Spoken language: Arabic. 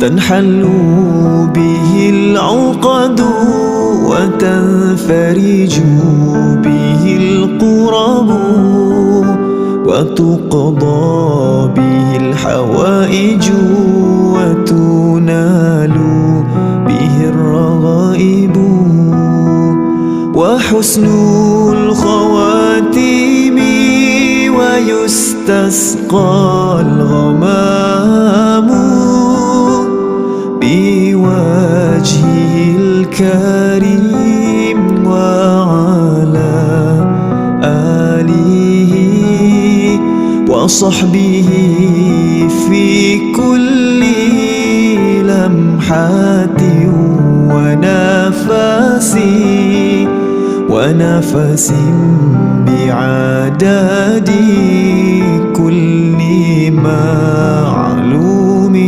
تنحل به العقد وتنفرج به القرب وتقضى به الحوائج وتنال به الرغائب وحسن الخواتيم ويستسقى الغمام بوجهه الكريم وعلى آله وصحبه في كل لمحات ونفس ونفس بعدد كل ما